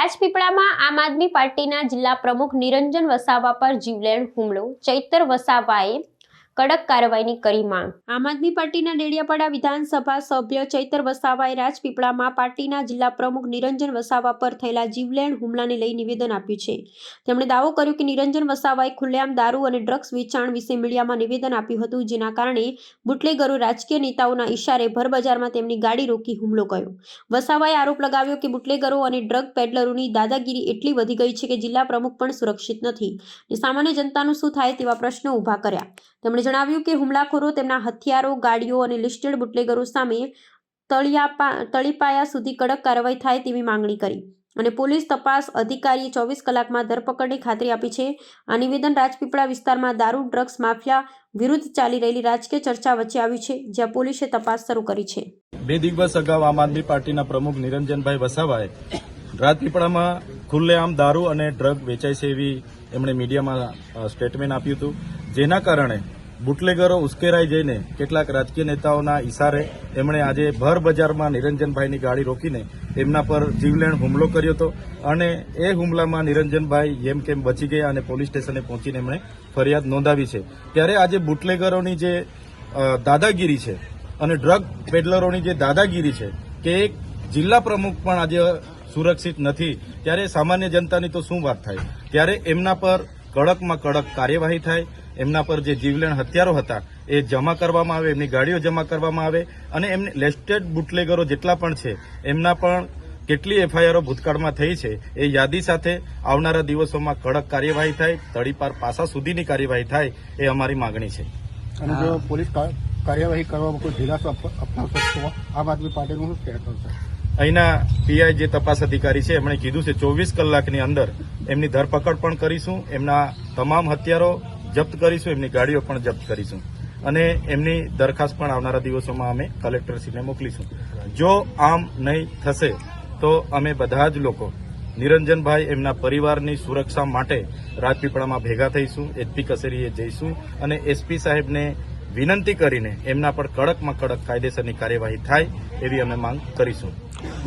રાજપીપળામાં આમ આદમી પાર્ટીના જિલ્લા પ્રમુખ નિરંજન વસાવા પર જીવલેણ હુમલો. ચૈતર વસાવાએ કડક કાર્યવાહીની કરી માંગ. આમ આદમી પાર્ટીના ડેડિયાપાડા વિધાનસભા સભ્ય ચૈતર વસાવાએ રાજપીપળામાં પાર્ટીના જિલ્લા પ્રમુખ નિરંજન વસાવા પર થયેલા જીવલેણ હુમલાને લઈ નિવેદન આપ્યું છે. તેમણે દાવો કર્યો કે નિરંજન વસાવાએ ખુલ્લેઆમ દારૂ અને ડ્રગ્સ વેચાણ વિશે મીડિયામાં નિવેદન આપ્યું હતું, જેના કારણે બુટલેગરો રાજકીય નેતાઓના ઇશારે ભરબજારમાં તેમની ગાડી રોકી હુમલો કર્યો. વસાવાએ આરોપ લગાવ્યો કે બુટલેગરો અને ડ્રગ પેડલરોની દાદાગીરી એટલી વધી ગઈ છે કે જિલ્લા પ્રમુખ પણ સુરક્ષિત નથી. સામાન્ય જનતાનું શું થાય તેવા પ્રશ્નો ઊભા કર્યા. તેમણે જણાવ્યું કે હુમલાખોરો તેમના હથિયારો, ગાડીઓ અને લિસ્ટેડ બુટલેગરો સામે તળિયાપા તળીપાયા સુધી કડક કાર્યવાહી થાય તેવી માંગણી કરી અને પોલીસ તપાસ અધિકારીએ ચોવીસ કલાકમાં ધરપકડની ખાતરી આપી છે. આ નિવેદન રાજપીપળા વિસ્તારમાં દારૂ, ડ્રગ્સ, માફિયા વિરુદ્ધ ચાલી રહેલી રાજકીય ચર્ચા વચ્ચે આવ્યું છે, જ્યાં પોલીસે તપાસ શરૂ કરી છે. બે દિવસ અગાઉ આમ આદમી પાર્ટીના પ્રમુખ નિરંજનભાઈ વસાવાએ રાજપીપળામાં ખુલ્લેઆમ દારૂ અને ડ્રગ વેચાય છે એવી એમણે મીડિયામાં સ્ટેટમેન્ટ આપ્યું હતું. જેના કારણે બુટલેગરો ઉશ્કેરાઈ જઈને કેટલાક રાજકીય નેતાઓના ઇશારે એમણે આજે ભર બજારમાં નિરંજનભાઈની ગાડી રોકીને એમના પર જીવલેણ હુમલો કર્યો હતો અને એ હુમલામાં નિરંજનભાઈ જેમ કેમ બચી ગયા અને પોલીસ સ્ટેશને પહોંચીને એમણે ફરિયાદ નોંધાવી છે. ત્યારે આજે બુટલેગરોની જે દાદાગીરી છે અને ડ્રગ પેડલરોની જે દાદાગીરી છે કે એક જિલ્લા પ્રમુખ પણ આજે સુરક્ષિત નથી, ત્યારે સામાન્ય જનતાની તો શું વાત થાય? ત્યારે એમના પર કડકમાં કડક કાર્યવાહી થાય, એમના પર જે જીવલેણ હથિયારો હતા, એ જમા કરવામાં આવે, એમની ગાડીઓ જમા કરવામાં આવે, અને એમને લેસ્ટેડ બુટલેગરો જેટલા પણ છે, એમના પણ કેટલી એફઆઈઆરો ભૂતકાળમાં થઈ છે, એ યાદી સાથે આવનારા દિવસોમાં કડક કાર્યવાહી થાય તળીપાર પાસા સુધીની કાર્યવાહી થાય, એ અમારી માંગણી છે. અને જો પોલીસ કાર્યવાહી કરવામાં કોઈ ઢીલાસો અપ- તો આમ આદમી પાર્ટીનું શું કહેતો અહીંના પીઆઈ જે તપાસ અધિકારી છે, એમણે કીધું છે, ચોવીસ કલાકની અંદર એમની ધરપકડ પણ કરીશું, એમના તમામ હથિયારો જપ્ત કરીશું, એમની ગાડીઓ પણ જપ્ત કરીશું. અને એમની દરખાસ્ત પણ આવનારા દિવસોમાં અમે કલેક્ટરશ્રીને મોકલીશું. જો આમ નહીં થશે, તો અમે બધા જ લોકો નિરંજનભાઈ એમના પરિવારની સુરક્ષા માટે રાજપીપળામાં ભેગા થઈશું, એસપી કચેરીએ જઈશું અને એસપી સાહેબને વિનંતી કરીને એમના પર કડકમાં કડક કાયદેસરની કાર્યવાહી થાય એવી અમે માંગ કરીશું.